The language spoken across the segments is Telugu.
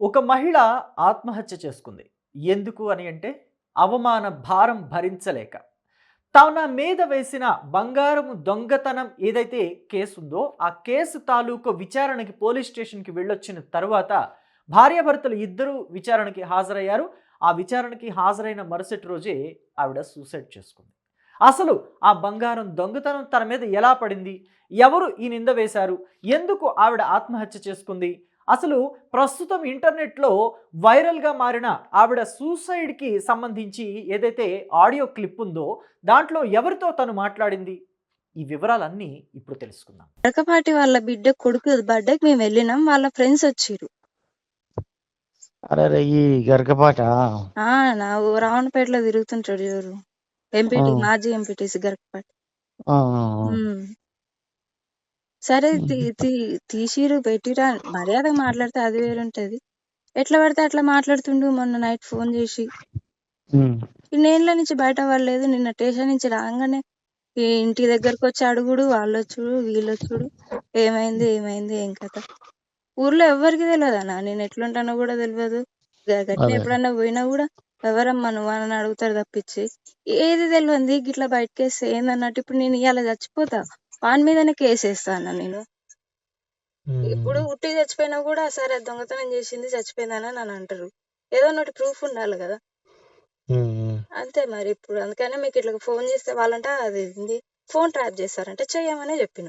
ఒక మహిళ ఆత్మహత్య చేసుకుంది. ఎందుకు అని అంటే అవమాన భారం భరించలేక. తన మీద వేసిన బంగారము దొంగతనం ఏదైతే కేసు ఉందో ఆ కేసు తాలూకు విచారణకి పోలీస్ స్టేషన్కి వెళ్ళొచ్చిన తర్వాత భార్యాభర్తలు ఇద్దరు విచారణకి హాజరయ్యారు. ఆ విచారణకి హాజరైన మరుసటి రోజే ఆవిడ సూసైడ్ చేసుకుంది. అసలు ఆ బంగారం దొంగతనం తన మీద ఎలా పడింది? ఎవరు ఈ నింద వేశారు? ఎందుకు ఆవిడ ఆత్మహత్య చేసుకుంది? అసలు ప్రస్తుతం ఇంటర్నెట్లో వైరల్గా మారిన ఆవిడ సూసైడ్కి సంబంధించి ఏదైతే ఆడియో క్లిప్ ఉందో దాంట్లో ఎవరితో తను మాట్లాడింది? ఈ వివరాలన్నీ ఇప్పుడు తెలుసుకుందాం. అరకపాటి వాళ్ళ బిడ్డ కొడుకు బర్త్డేకి మేము వెళ్ళినాం వాళ్ళ ఫ్రెండ్స్ వచ్చిర్రు. అరే ఈ గరకపాట ఆ నా రావణపేటలో తిరుగుతుంటాడు ఎవరు? ఎంపీటీ. మాజీ ఎంపీటీసీ గరకపాటి. సరే తీ- తీ- తీసిరు పెట్టిరా మర్యాదగా మాట్లాడితే అది వేరుంటది. ఎట్లా పడితే అట్లా మాట్లాడుతుండు మొన్న నైట్ ఫోన్ చేసి. ఇన్నేళ్ళ నుంచి బయట పడలేదు నిన్న స్టేషన్ నుంచి రాగానే ఈ ఇంటి దగ్గరకు వచ్చి అడుగుడు వాళ్ళొచ్చుడు వీళ్ళొచ్చుడు ఏమైంది ఏమైంది ఏం కథ? ఊర్లో ఎవ్వరికి తెలియదు అన్న నేను ఎట్లుంటానో కూడా తెలియదు గ- గట్ల అదే. ఎప్పుడన్నా పోయినా కూడా ఎవరమ్మా నువ్వు అని అడుగుతారు తప్పించి. ఏది తెలియంది గిట్లా బయటకి వేస్తే ఏందన్నట్టు ఇప్పుడు నేను ఇవాళ చచ్చిపోతా. వాని మీదనే కేసు వేస్తా అన్న నేను. ఇప్పుడు ఉట్టి చచ్చిపోయినా కూడా సరే దొంగతనం చేసింది చచ్చిపోయిందని అని అంటారు. ఏదో ఒకటి ప్రూఫ్ ఉండాలి కదా. అంతే మరి ఇప్పుడు. అందుకనే మీకు ఇట్లా ఫోన్ చేస్తే వాళ్ళంట అది ఫోన్ ట్రాప్ చేస్తారంటే. చెయ్యమనే చెప్పిన.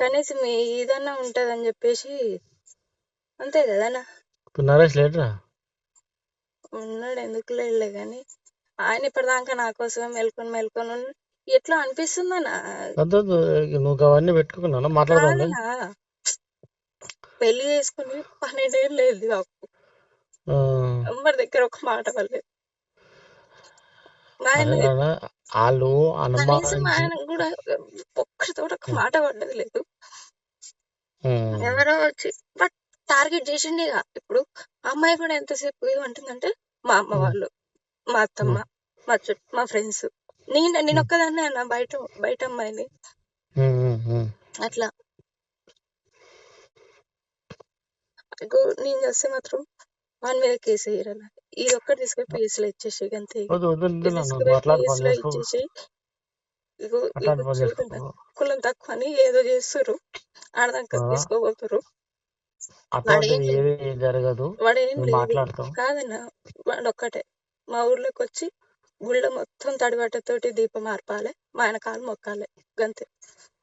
కనీసం మీ ఇదన్నా ఉంటదని చెప్పేసి అంతే కదనా నరేష్ ఉన్నాడు. ఎందుకు లేడులే గాని ఆయన ఇప్పటిదాకా నా కోసమే మేల్కొని మేల్కొని ఎట్లా అనిపిస్తుందన్నా వద్దు వద్దు, నువ్వు అవన్నీ పెట్టుకున్నా మాట్లాడదాం కాదన్నా పెళ్ళి చేసుకుని పన్నెండేళ్ళు లేదు నాకు. ఎవరి దగ్గర ఒక మాట పడలేదు. మా ఆయన వాళ్ళు కనీసం మా అనుమానించి ఆయన కూడా ఒక్కరితో ఒక మాట పడ్డది లేదు. ఉమ్, ఎవరో వచ్చి బట్ టార్గెట్ చేసిండు ఇక. ఇప్పుడు అమ్మాయి కూడా ఎంతసేపు ఏమంటుందంటే మా అమ్మ వాళ్ళు మా అత్తమ్మ మా చుట్టూ మా ఫ్రెండ్స్. నేను నేను ఒక్కదాన్నే అన్న బయట బయట అమ్మాయిని. అట్లా. ఇగో నేను చేస్తే మాత్రం వాని మీద కేసు వేయరన్న. ఇది ఒక్కటి తీసుకొని పిఎస్లో ఇచ్చేసి అంతే చేసుకో ఇచ్చేసి ఇగో కులం తక్కువ అని ఏదో చేస్తారు ఆడదాకా. తీసుకోబోతురు వాడేం నువ్వు లేదు. కాదన్న వాడు ఒక్కటే మా ఊర్లోకి వచ్చి గుళ్ళ మొత్తం తడిబట్టతోటి దీపం ఆర్పాలి. మా ఆయన కాలు మొక్కాలి. గంతే.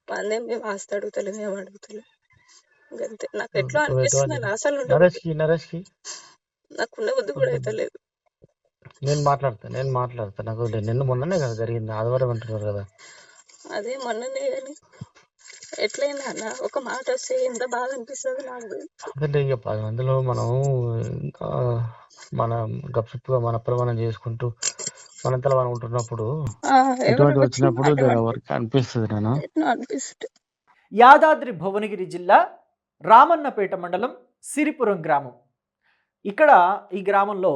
వాళ్ళేం మేము ఆస్తి అడుగుతలే మేము అడుగుతలే. గంతే. నాకు ఎట్లా అనిపిస్తుంది అసలు నాకు ఉన్న బుద్ధి కూడా అయితే లేదు. నేను మాట్లాడతా నేను మాట్లాడతా. నాకు నిన్న మొన్ననే కదా జరిగింది. ఆదివారం అంటున్నారు కదా. అదే మొన్ననే కానీ ఎట్లయింది అన్న? ఒక మాట వస్తే ఎంత బాధ అనిపిస్తుంది నాకు. ఇక పది మందిలో మనం ఇంకా మన గప్చుప్పుగా మన ప్రమాణం చేసుకుంటూ మనంతలో మనం ఉంటున్నప్పుడు ఇటువంటి వచ్చినప్పుడు అనిపిస్తుంది నేను యాదాద్రి భువనగిరి జిల్లా రామన్నపేట మండలం సిరిపురం గ్రామం. ఇక్కడ ఈ గ్రామంలో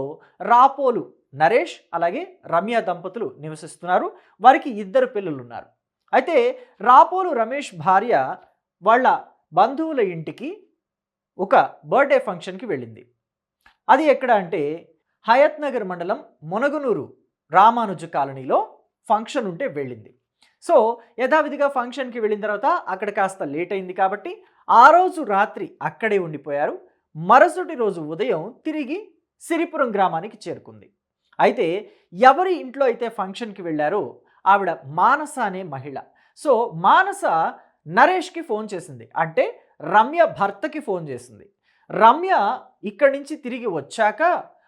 రాపోలు నరేష్ అలాగే రమ్య దంపతులు నివసిస్తున్నారు. వారికి ఇద్దరు పిల్లలు ఉన్నారు అయితే రాపోలు రమేష్ భార్య వాళ్ళ బంధువుల ఇంటికి ఒక బర్త్డే ఫంక్షన్కి వెళ్ళింది. అది ఎక్కడ అంటే హయత్ నగర్ మండలం మునగనూరు రామానుజు కాలనీలో ఫంక్షన్ ఉంటే వెళ్ళింది. సో యథావిధిగా ఫంక్షన్కి వెళ్ళిన తర్వాత అక్కడ కాస్త లేట్ అయింది కాబట్టి ఆ రోజు రాత్రి అక్కడే ఉండిపోయారు. మరుసటి రోజు ఉదయం తిరిగి సిరిపురం గ్రామానికి చేరుకుంది. అయితే ఎవరి ఇంట్లో అయితే ఫంక్షన్కి వెళ్ళారో ఆవిడ మానస అనే మహిళ. సో మానస నరేష్కి ఫోన్ చేసింది. అంటే రమ్య భర్తకి ఫోన్ చేసింది. రమ్య ఇక్కడి నుంచి తిరిగి వచ్చాక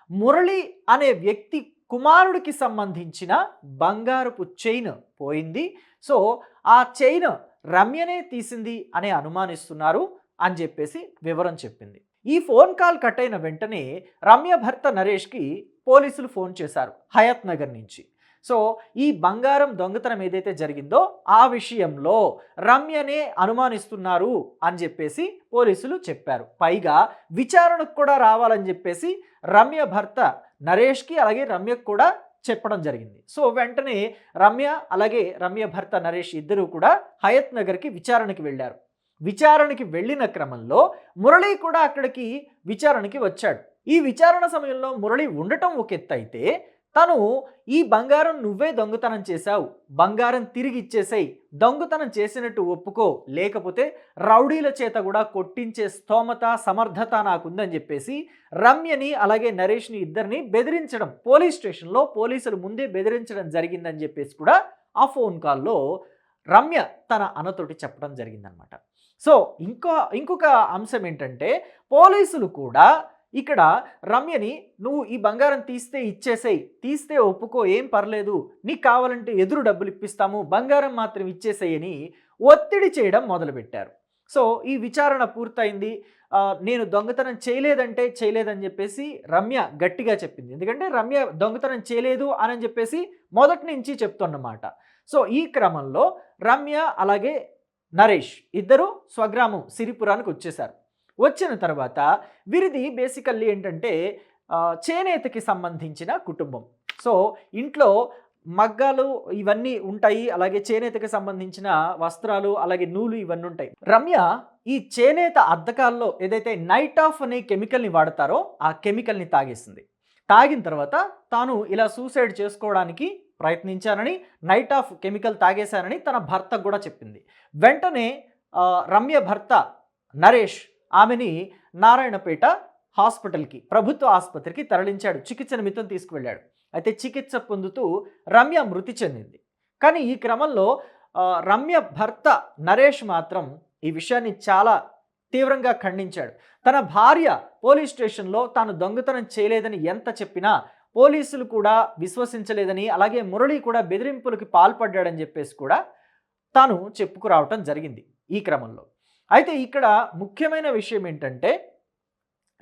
మురళి అనే వ్యక్తి కుమారుడికి సంబంధించిన బంగారపు చైన్ పోయింది. సో ఆ చైన్ రమ్యనే తీసింది అనే అనుమానిస్తున్నారు అని చెప్పేసి వివరం చెప్పింది. ఈ ఫోన్ కాల్ కట్ అయిన వెంటనే రమ్య భర్త నరేష్కి పోలీసులు ఫోన్ చేశారు హయత్ నగర్ నుంచి. సో ఈ బంగారం దొంగతనం ఏదైతే జరిగిందో ఆ విషయంలో రమ్యనే అనుమానిస్తున్నారు అని చెప్పేసి పోలీసులు చెప్పారు. పైగా విచారణకు కూడా రావాలని చెప్పేసి రమ్య భర్త నరేష్కి అలాగే రమ్యకు కూడా చెప్పడం జరిగింది. సో వెంటనే రమ్య అలాగే రమ్య భర్త నరేష్ ఇద్దరూ కూడా హయత్ నగర్కి విచారణకి వెళ్ళారు. విచారణకి వెళ్ళిన క్రమంలో మురళి కూడా అక్కడికి విచారణకి వచ్చాడు. ఈ విచారణ సమయంలో మురళి ఉండటం ఒక ఎత్తు అయితే తను ఈ బంగారం నువ్వే దొంగతనం చేశావు. బంగారం తిరిగి ఇచ్చేసేయి. దొంగతనం చేసినట్టు ఒప్పుకో. లేకపోతే రౌడీల చేత కూడా కొట్టించే స్తోమత సమర్థత నాకుందని చెప్పేసి రమ్యని అలాగే నరేష్ని ఇద్దరిని బెదిరించడం పోలీస్ స్టేషన్లో పోలీసులు ముందే బెదిరించడం జరిగిందని చెప్పేసి కూడా ఆ ఫోన్ కాల్లో రమ్య తన అన్నతోటి చెప్పడం జరిగిందనమాట. సో ఇంకో ఇంకొక అంశం ఏంటంటే పోలీసులు కూడా ఇక్కడ రమ్యని నువ్వు ఈ బంగారం తీస్తే ఇచ్చేసేయి తీస్తే ఒప్పుకో ఏం పర్లేదు నీకు కావాలంటే ఎదురు డబ్బులు ఇప్పిస్తాము బంగారం మాత్రం ఇచ్చేసేయని ఒత్తిడి చేయడం మొదలుపెట్టారు. సో ఈ విచారణ పూర్తయింది. నేను దొంగతనం చేయలేదంటే చేయలేదని చెప్పేసి రమ్య గట్టిగా చెప్పింది. ఎందుకంటే రమ్య దొంగతనం చేయలేదు అని చెప్పేసి మొదటి నుంచి చెప్తున్నమాట. సో ఈ క్రమంలో రమ్య అలాగే నరేష్ ఇద్దరు స్వగ్రామం సిరిపురానికి వచ్చేసారు వచ్చిన తర్వాత వీరిది బేసికల్లీ ఏంటంటే చేనేతకి సంబంధించిన కుటుంబం. సో ఇంట్లో మగ్గాలు ఇవన్నీ ఉంటాయి అలాగే చేనేతకి సంబంధించిన వస్త్రాలు అలాగే నూలు ఇవన్నీ ఉంటాయి. రమ్య ఈ చేనేత అద్దకాల్లో ఏదైతే నైట్ ఆఫ్ అనే కెమికల్ని వాడతారో ఆ కెమికల్ని తాగేసింది. తాగిన తర్వాత తాను ఇలా సూసైడ్ చేసుకోవడానికి ప్రయత్నించానని నైట్ ఆఫ్ కెమికల్ తాగేశానని తన భర్తకు కూడా చెప్పింది. వెంటనే రమ్య భర్త నరేష్ ఆమెని నారాయణపేట హాస్పిటల్కి ప్రభుత్వ ఆసుపత్రికి తరలించాడు. చికిత్స నిమిత్తం తీసుకువెళ్ళాడు. అయితే చికిత్స పొందుతూ రమ్య మృతి చెందింది. కానీ ఈ క్రమంలో రమ్య భర్త నరేష్ మాత్రం ఈ విషయాన్ని చాలా తీవ్రంగా ఖండించాడు. తన భార్య పోలీస్ స్టేషన్లో తాను దొంగతనం చేయలేదని ఎంత చెప్పినా పోలీసులు కూడా విశ్వసించలేదని అలాగే మురళి కూడా బెదిరింపులకి పాల్పడ్డాడని చెప్పేసి కూడా తాను చెప్పుకురావటం జరిగింది ఈ క్రమంలో. అయితే ఇక్కడ ముఖ్యమైన విషయం ఏంటంటే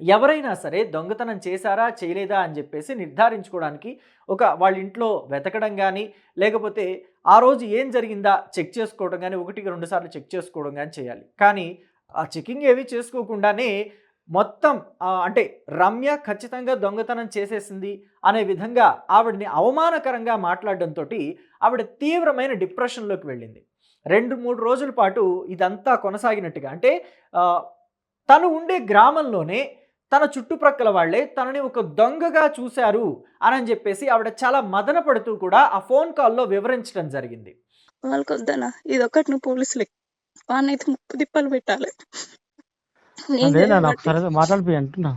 ఎవరైనా సరే దొంగతనం చేశారా చేయలేదా అని చెప్పేసి నిర్ధారించుకోవడానికి ఒక వాళ్ళ ఇంట్లో వెతకడం కానీ లేకపోతే ఆ రోజు ఏం జరిగిందా చెక్ చేసుకోవడం కానీ ఒకటికి రెండు సార్లు చెక్ చేసుకోవడం కానీ చేయాలి. కానీ ఆ చెకింగ్ ఏవి చేసుకోకుండానే మొత్తం అంటే రమ్య ఖచ్చితంగా దొంగతనం చేసేసింది అనే విధంగా ఆవిడని అవమానకరంగా మాట్లాడడంతో ఆవిడ తీవ్రమైన డిప్రెషన్లోకి వెళ్ళింది. రెండు మూడు రోజుల పాటు ఇదంతా కొనసాగినట్టుగా అంటే ఆ, తను ఉండే గ్రామంలోనే తన చుట్టుప్రక్కల వాళ్ళే తనని ఒక దొంగగా చూశారు అని చెప్పేసి ఆవిడ చాలా మదన పడుతూ కూడా ఆ ఫోన్ కాల్లో వివరించడం జరిగింది. వాళ్ళకి వద్దనా ఇది ఒకటి నువ్వు పోలీసులకి వాడినైతే ముప్పు తిప్పలు పెట్టాలి. మాట్లాడిపోయి అంటున్నా.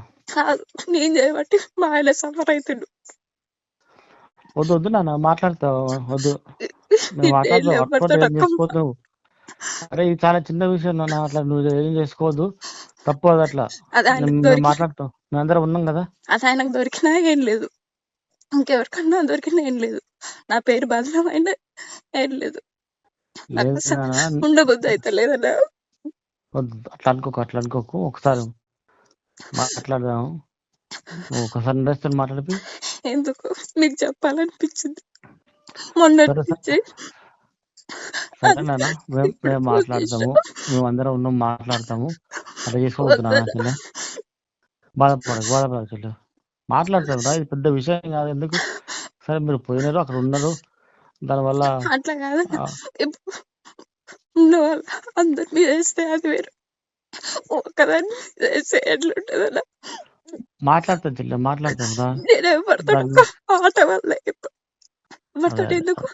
నేను చేయబట్టి మా ఆయన సఫర్ అవుతుండు. వద్దు వద్దు నాన్న మాట్లాడతావు? వద్దు. మాట్లాడతావు చేసుకోవద్దు అరే ఇది చాలా చిన్న విషయం నాన్న అట్లా నువ్వు ఏం చేసుకోవద్దు. తప్పు అది అట్లా. ఆయనకు మేము అందరం ఉన్నాం కదా. అది ఆయనకు దొరికినా ఏం లేదు. ఇంకెవరికన్నా దొరికినా ఏం లేదు. నా పేరు బదలమైన ఏం లేదు. ఉండబుద్ధి అయితే లేదన్నా. అట్లా అనుకోకు అట్లా అనుకోకు. ఒకసారి మాట్లాడదాము ఒకసారి ఇండస్ట్రీ మాట్లాడిపి. ఎందుకు? నీకు చెప్పాలనిపించింది. మొన్నటి సరే నాన్న మేము మాట్లాడతాము. మేము అందరం ఉన్నాం మాట్లాడతాము. అట్లా చేసుకోవద్దు నాన్న వద్దన్నా చెల్లె బాధపడకు బాధపడకు చెల్లె మాట్లాడతాం రా ఇది పెద్ద విషయం కాదు. ఎందుకు? సరే మీరు పోయినారు అక్కడ ఉన్నారు. దానివల్ల అట్లా కాదన్నా ఆ, ఇప్పుడు ఉన్న వాళ్ళు అందరి మీద వేస్తే అది వేరు. ఒకదాన్ని వేస్తే ఎట్లుంటదన్నా మాట్లాడతాం చెల్లె మాట్లాడతాం రా. నేను దాన్ని ఆట వల్ల ఇప్పుడు అదే ఎందుకు?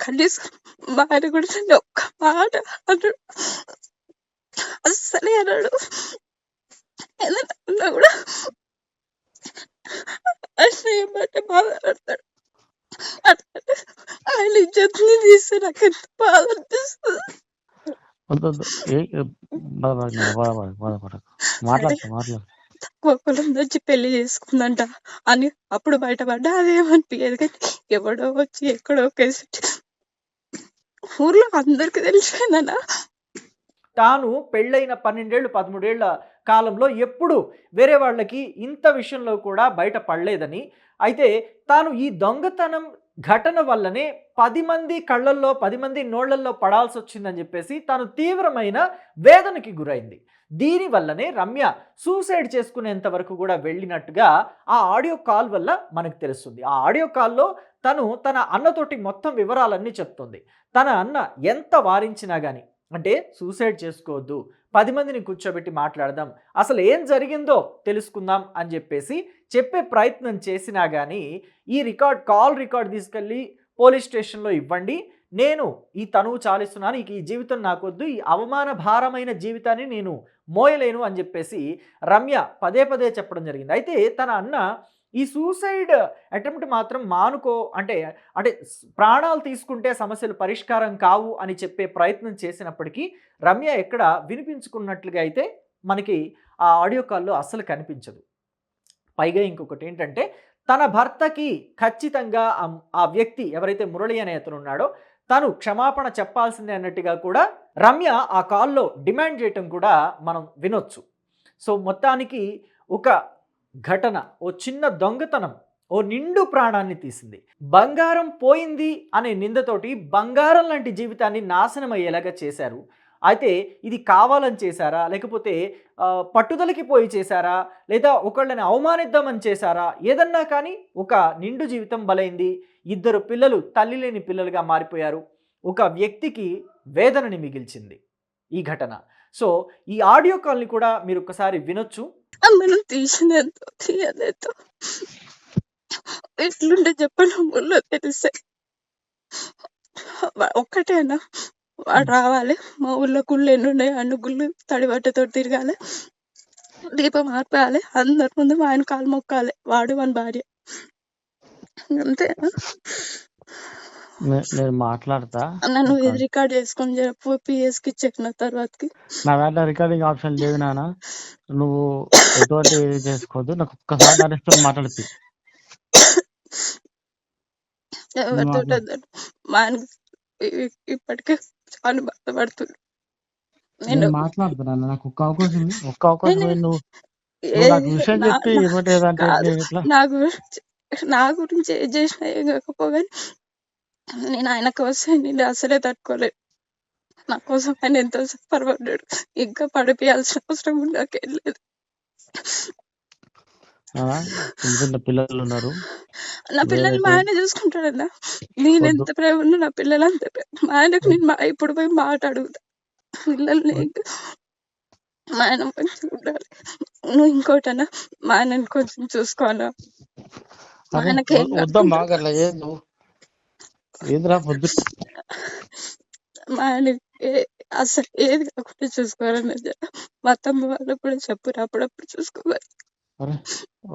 కనీసం మా ఆయన కూడా నన్ను ఒక్క మాట అన్నాడు అస్సలే అన్నాడు ఏదైనా అన్నా కూడా అట్లా ఏమంటే బాధపడతాడు? ఆయన ఇజ్జత్ని తీస్తే నాకు ఎంత బాధ అనిపిస్తుంది? సరే మాట్లాడతాం మాట్లాడు కులం వచ్చి పెళ్ళి చేసుకుందంట అని అప్పుడు బయటపడ్డా అదేమనిపించేది కానీ ఎవడో వచ్చి ఎక్కడో కేసు ఊర్లో అందరికి తెలిసిపోయిందన్న. తాను పెళ్ళైన పన్నెండేళ్ళు పదమూడేళ్ళ కాలంలో ఎప్పుడు వేరే వాళ్ళకి ఇంత విషయంలో కూడా బయట పడలేదని అయితే తాను ఈ దొంగతనం ఘటన వల్లనే పది మంది కళ్ళల్లో పది మంది నోళ్ళల్లో పడాల్సి వచ్చిందని చెప్పేసి తాను తీవ్రమైన వేదనకి గురైంది. దీనివల్లనే రమ్య సూసైడ్ చేసుకునేంత వరకు కూడా వెళ్ళినట్టుగా ఆ ఆడియో కాల్ వల్ల మనకు తెలుస్తుంది. ఆ ఆడియో కాల్లో తను తన అన్నతోటి మొత్తం వివరాలన్నీ చెప్తుంది. తన అన్న ఎంత వారించినా కానీ అంటే సూసైడ్ చేసుకోవద్దు పది మందిని కూర్చోబెట్టి మాట్లాడదాం అసలు ఏం జరిగిందో తెలుసుకుందాం అని చెప్పేసి చెప్పే ప్రయత్నం చేసినా కానీ ఈ రికార్డ్ కాల్ రికార్డ్ తీసుకెళ్ళి పోలీస్ స్టేషన్లో ఇవ్వండి నేను ఈ తనువు చాలిస్తున్నాను ఇక ఈ జీవితం నాకొద్దు ఈ అవమాన భారమైన జీవితాన్ని నేను మోయలేను అని చెప్పేసి రమ్య పదే పదే చెప్పడం జరిగింది. అయితే తన అన్న ఈ సూసైడ్ అటెంప్ట్ మాత్రం మానుకో అంటే అంటే ప్రాణాలు తీసుకుంటే సమస్యలు పరిష్కారం కావు అని చెప్పే ప్రయత్నం చేసినప్పటికీ రమ్య ఎక్కడ వినిపించుకున్నట్లుగా అయితే మనకి ఆ ఆడియో కాల్లో అస్సలు కనిపించదు. పైగా ఇంకొకటి ఏంటంటే తన భర్తకి ఖచ్చితంగా ఆ- ఆ వ్యక్తి ఎవరైతే మురళి అనే అతను ఉన్నాడో తను క్షమాపణ చెప్పాల్సిందే అన్నట్టుగా కూడా రమ్య ఆ కాల్లో డిమాండ్ చేయటం కూడా మనం వినొచ్చు. సో మొత్తానికి ఒక ఘటన ఓ చిన్న దొంగతనం ఓ నిండు ప్రాణాన్ని తీసింది. బంగారం పోయింది అనే నిందతోటి బంగారం లాంటి జీవితాన్ని నాశనం అయ్యేలాగా చేశారు. అయితే ఇది కావాలని చేశారా? లేకపోతే పట్టుదలకి పోయి చేశారా? లేదా ఒకళ్ళని అవమానిద్దామని చేశారా? ఏదన్నా కానీ ఒక నిండు జీవితం బలైంది. ఇద్దరు పిల్లలు తల్లి లేని పిల్లలుగా మారిపోయారు. ఒక వ్యక్తికి వేదనని మిగిల్చింది ఈ ఘటన. సో ఈ ఆడియో కాల్ని కూడా మీరు ఒకసారి వినొచ్చు. మనం తీసినంత తీయలేదో ఎట్లుంటే చెప్పను తెలిసే. ఒక్కటేనా? వాడు రావాలి. మా ఊళ్ళో గుళ్ళు ఎన్ని ఉన్నాయి అన్ని గుళ్ళు తడి బట్టతో తిరగాలి. దీపం ఆర్పేయాలి అందరి ముందు మా ఆయన కాలు మొక్కాలి. వాడు మన భార్య. అంతేనా నే- నేను మాట్లాడతా. నన్ను ఇది రికార్డ్ చేసుకొని చెప్పు పిఎస్కి ఇచ్చిన తర్వాతకి. నా దాంట్లో రికార్డింగ్ ఆప్షన్ లేదు నాన్న. నువ్వు ఎటువంటి చేసుకోవద్దు. నాకు ఒక్కసారి మాట్లాడుతు ఎవరితో. మా ఇప్పటికే చాలా బాధపడుతుంది నేను నేను మాట్లాడుతున్నాను నాకు ఒక్క అవకాశం. ఒక్క అవకాశం. నువ్వు విషయం నా- చెప్పి గురించి నా గురించి ఏం చేసినా ఏం కాకపోగా నేను ఆయన కోసం నేను అసలే తట్టుకోలేదు. నా కోసం ఆయన ఎంతో సఫర్ పడ్డాడు. ఇంకా పడిపోయాల్సిన అవసరం నాకేం లేదు. చిన్న పిల్లలు ఉన్నారు. నా పిల్లల్ని మా ఆయన చూసుకుంటాడన్నా నేను. ఎంత ప్రేమ ఉన్నా నా పిల్లలు అంత ప్రేమ మా ఆయనకు నేను మా- ఇప్పుడు పోయి మాట అడుగుతా. పిల్లల్ని మా ఆయన మంచిగా ఉండాలి. నువ్వు ఇంకోటన్నా మా ఆయనని కొంచెం చూసుకోనా? మా ఆయనకి వద్దమ్మా అట్లా ఏదు ఏదిరా వద్దు మా ఆయన అసలు ఏది కాకుండా చూసుకోవాలని మా తమ్మ వాళ్ళకు కూడా చెప్పురు అప్పుడప్పుడు చూసుకోవాలి. అరే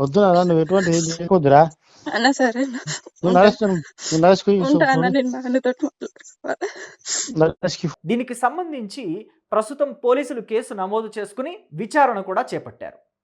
వద్దు నాన్న నువ్వు ఎటువంటి ఏం చేయకొద్దురా అన్నా సరే. నువ్వు నరేష్కి దీనికి సంబంధించి ప్రస్తుతం పోలీసులు కేసు నమోదు చేసుకుని విచారణ కూడా చేపట్టారు.